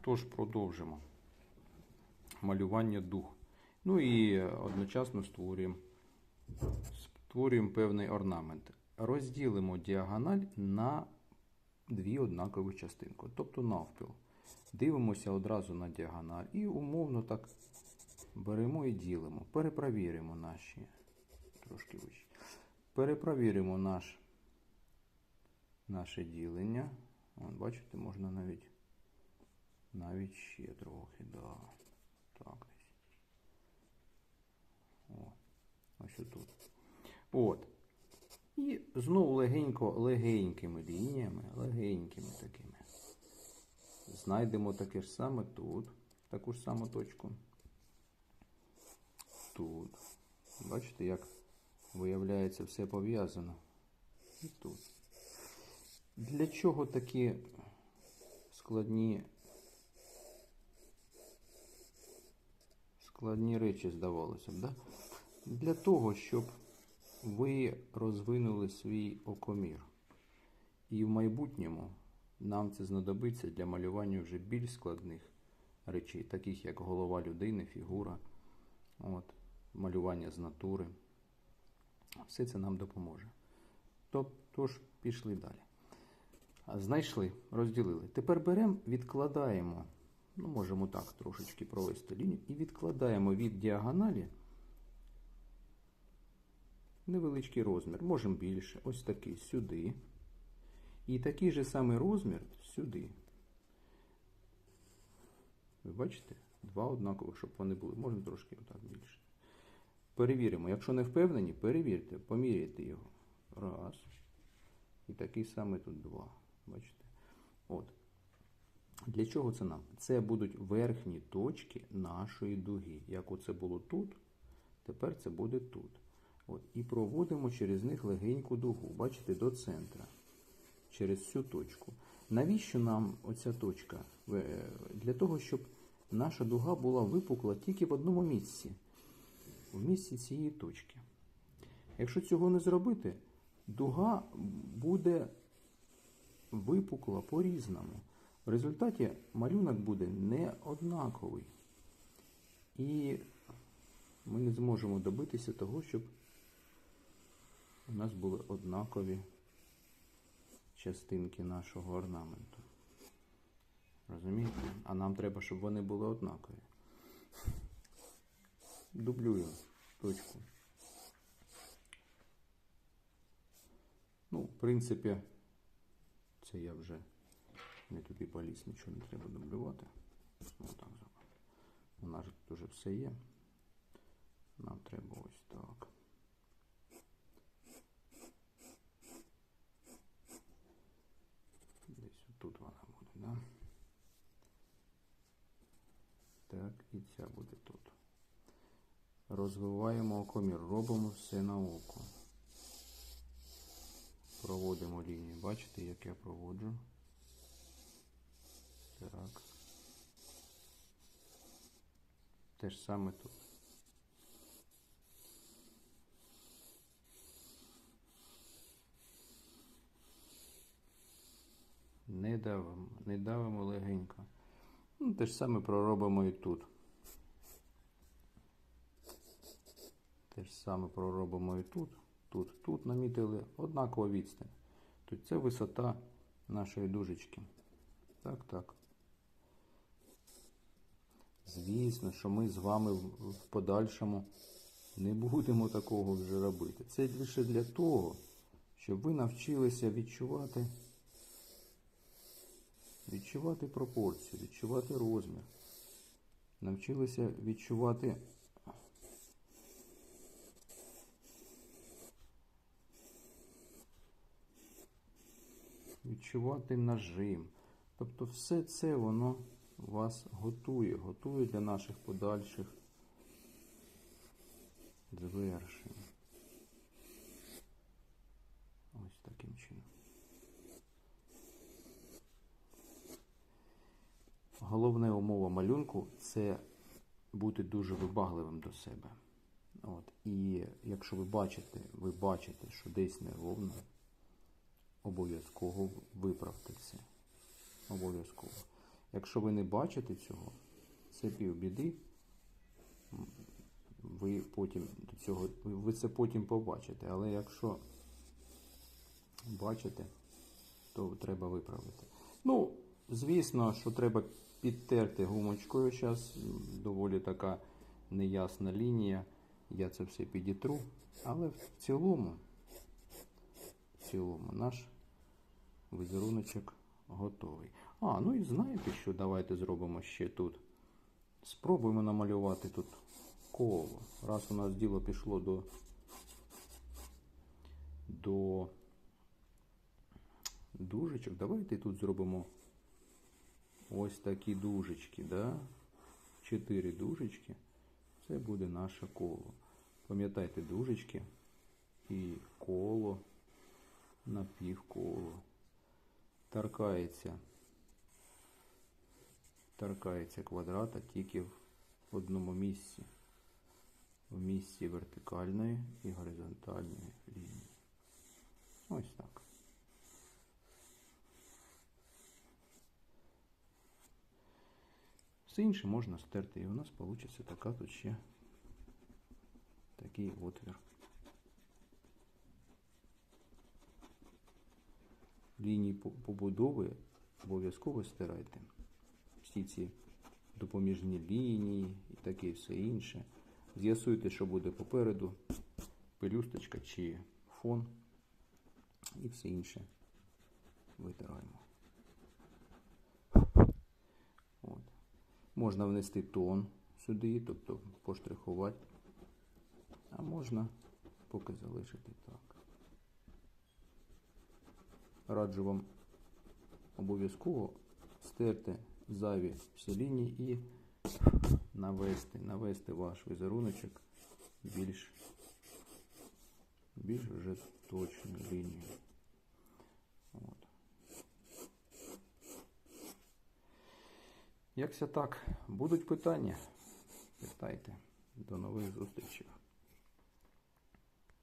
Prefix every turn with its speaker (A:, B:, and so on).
A: Тож продовжимо. Малювання дух. Ну і одночасно створюємо, створюємо певний орнамент. Розділимо діагональ на дві однакові частинки, тобто навпіл. Дивимося одразу на діагональ і умовно так беремо і ділимо. Перепровіримо наші трошки вище. Перепровіримо наш, наше ділення. Бачите, можна навіть навіть ще трохи, да. Так десь. О, ось тут. От. І знову легенько, легенькими лініями, легенькими такими. Знайдемо таке ж саме тут, таку ж саму точку. Тут. Бачите, як виявляється все пов'язано. І тут. Для чого такі складні складні речі, здавалося б, да? Для того, щоб ви розвинули свій окомір. І в майбутньому нам це знадобиться для малювання вже більш складних речей, таких як голова людини, фігура, от, малювання з натури. Все це нам допоможе. Тож, пішли далі. Знайшли, розділили. Тепер беремо, відкладаємо, ну, можемо так трошечки провести лінію, і відкладаємо від діагоналі невеличкий розмір, можемо більше, ось такий сюди. І такий же самий розмір сюди. Ви бачите? Два однакових, щоб вони були. Можна трошки отак більше. Перевіримо. Якщо не впевнені, перевірте, поміряйте його. Раз. І такий самий тут два. Бачите? От. Для чого це нам? Це будуть верхні точки нашої дуги. Як оце було тут, тепер це буде тут. От. І проводимо через них легеньку дугу. Бачите, до центра. Через цю точку. Навіщо нам оця точка? Е, Для того, щоб наша дуга була випукла тільки в одному місці. В місці цієї точки. Якщо цього не зробити, дуга буде випукла по-різному. В результаті малюнок буде не однаковий. І ми не зможемо добитися того, щоб у нас були однакові частинки нашого орнаменту. Розумієте? А нам треба, щоб вони були однакові. Дублюю точку. Ну, в принципі, це я вже не туди поліз, нічого не треба дублювати. Так зробимо. У нас же тут уже все є. Нам треба ось так. Десь тут вона буде, да? Так, і ця буде тут. Розвиваємо окомір, робимо все на око. Проводимо лінію. Бачите, як я проводжу? Так. Те ж саме тут. Не давимо, не давимо легенько. Ну, те ж саме проробимо і тут. Те ж саме проробимо і тут. Тут, тут намітили однакова відстань. Тут це висота нашої дужечки. Так, так. Звісно, що ми з вами в подальшому не будемо такого вже робити. Це лише для того, щоб ви навчилися відчувати, відчувати пропорцію, відчувати розмір. Навчилися відчувати відчувати нажим. Тобто все це воно вас готує, готує для наших подальших звершень. Ось таким чином. Головна умова малюнку це бути дуже вибагливим до себе. От. І якщо ви бачите, ви бачите, що десь неровно, обов'язково виправте це. Обов'язково. Якщо ви не бачите цього, це півбіди. Ви потім до цього, ви- це потім побачите. Але якщо бачите, то треба виправити. Ну, звісно, що треба підтерти гумочкою. Зараз доволі така неясна лінія. Я це все підітру. Але в цілому, в цілому наш візеруночок готовий. А, ну і знаєте що? Давайте зробимо ще тут. Спробуємо намалювати тут коло. Раз у нас діло пішло до, до дужечок, давайте тут зробимо ось такі дужечки, да? Чотири дужечки. Це буде наше коло. Пам'ятайте дужечки і коло напівколо. Торкається. Торкається квадрата тільки в одному місці. В місці вертикальної і горизонтальної лінії. Ось так. Все інше можна стерти, і у нас вийде така тут ще такий отвір. Лінії побудови обов'язково стирайте. Всі ці допоміжні лінії і таке і все інше. З'ясуйте, що буде попереду, пелюсточка чи фон, і все інше витираємо. От. Можна внести тон сюди, тобто поштрихувати, а можна поки залишити так. Раджу вам обов'язково стерти зайві всі лінії і навести, навести ваш візеруночок більш, більш вже точну лінію. От. Якся так, будуть питання, питайте. До нових зустрічей.